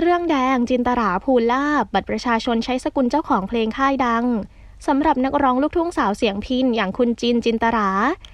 เรื่องแดงจินตราภูลาบบัตรประชาชนใช้สกุลเจ้าของเพลงค่ายดัง สำหรับนักร้องลูกทุ่งสาวเสียงพินอย่างคุณจินจินตรา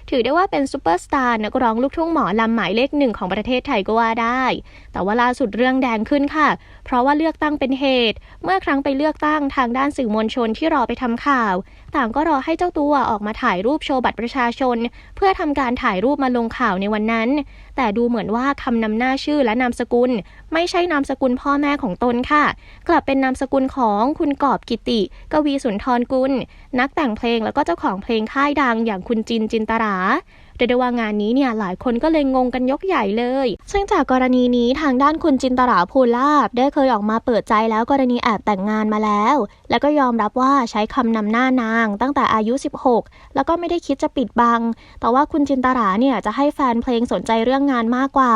ถือได้ว่าเป็นซูเปอร์สตาร์นักร้องลูกทุ่งหมอลำหมายเลขหนึ่งของประเทศไทยก็ว่าได้ แต่ว่าล่าสุดเรื่องแดงขึ้นค่ะ เพราะว่าเลือกตั้งเป็นเหตุ เมื่อครั้งไปเลือกตั้งทางด้านสื่อมวลชนที่รอไปทำข่าว ต่างก็รอให้เจ้าตัวออกมาถ่ายรูปโชว์บัตรประชาชน เพื่อทำการถ่ายรูปมาลงข่าวในวันนั้น แต่ดูเหมือนว่าคำนำหน้าชื่อและนามสกุล ไม่ใช่นามสกุลพ่อแม่ของตนค่ะ กลับเป็นนามสกุลของคุณกอบกิติ กวีสุนทรกุลนักแต่งเพลงแล้วก็เจ้าของเพลงค่ายดังอย่างคุณจินจินตรา รียกได้ว่างานนี้เนี่ยหลายคนก็เลยงงกันยกใหญ่เลย ซึ่งจากกรณีนี้ทางด้านคุณจินตราภูลาบได้เคยออกมาเปิดใจแล้วกรณีแอบแต่งงานมาแล้ว แล้วก็ยอมรับว่าใช้คำนำหน้านางตั้งแต่อายุ 16 แล้วก็ไม่ได้คิดจะปิดบัง แต่ว่าคุณจินตราเนี่ยจะให้แฟนเพลงสนใจเรื่องงานมากกว่า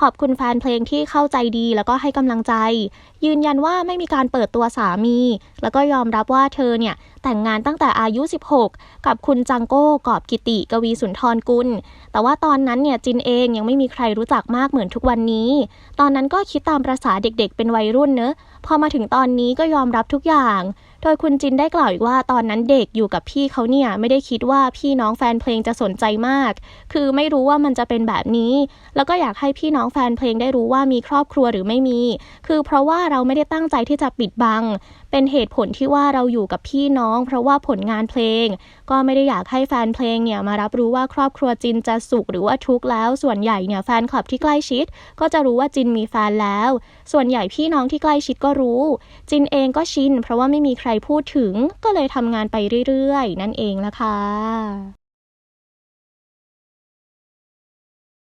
ขอบคุณแฟนเพลงที่เข้าใจดีแล้วก็ให้กำลังใจ ยืนยันว่าไม่มีการเปิดตัวสามี แล้วก็ยอมรับว่าเธอเนี่ยแต่งงานตั้งแต่อายุ 16 กับคุณจังโก้กอบกิติกวีสุนทรกุลแต่ว่าตอนนั้นเนี่ยจินเองยังไม่มีใครรู้จักมากเหมือนทุกวันนี้ ตอนนั้นก็คิดตามประษาเด็กๆ เป็นวัยรุ่นเนอะ พอมาถึงตอนนี้ก็ยอมรับทุกอย่าง โดยคุณจินได้กล่าวอีกว่าตอนนั้นเด็กอยู่กับพี่เขาเนี่ยไม่ได้คิดว่าพี่น้องแฟนเพลงจะสนใจมาก คือไม่รู้ว่ามันจะเป็นแบบนี้ แล้วก็อยากให้พี่น้องแฟนเพลงได้รู้ว่ามีครอบครัวหรือไม่มี คือเพราะว่าเราไม่ได้ตั้งใจที่จะปิดบัง เป็นเหตุผลที่ว่าเราอยู่กับพี่น้อง เพราะว่าผลงานเพลง ก็ไม่ได้อยากให้แฟนเพลงเนี่ยมารับรู้ว่าครอบครัวจินจะสุขหรือว่าทุกข์แล้ว ส่วนใหญ่เนี่ยแฟนคลับที่ใกล้ชิด ก็จะรู้ว่าจินมีแฟนแล้ว ส่วนใหญ่พี่น้องที่ใกล้ชิดก็รู้ จินเองก็ชินเพราะว่าไม่มีใครพูดถึงก็เลยทำงานไปเรื่อยๆ นั่นเองละค่ะ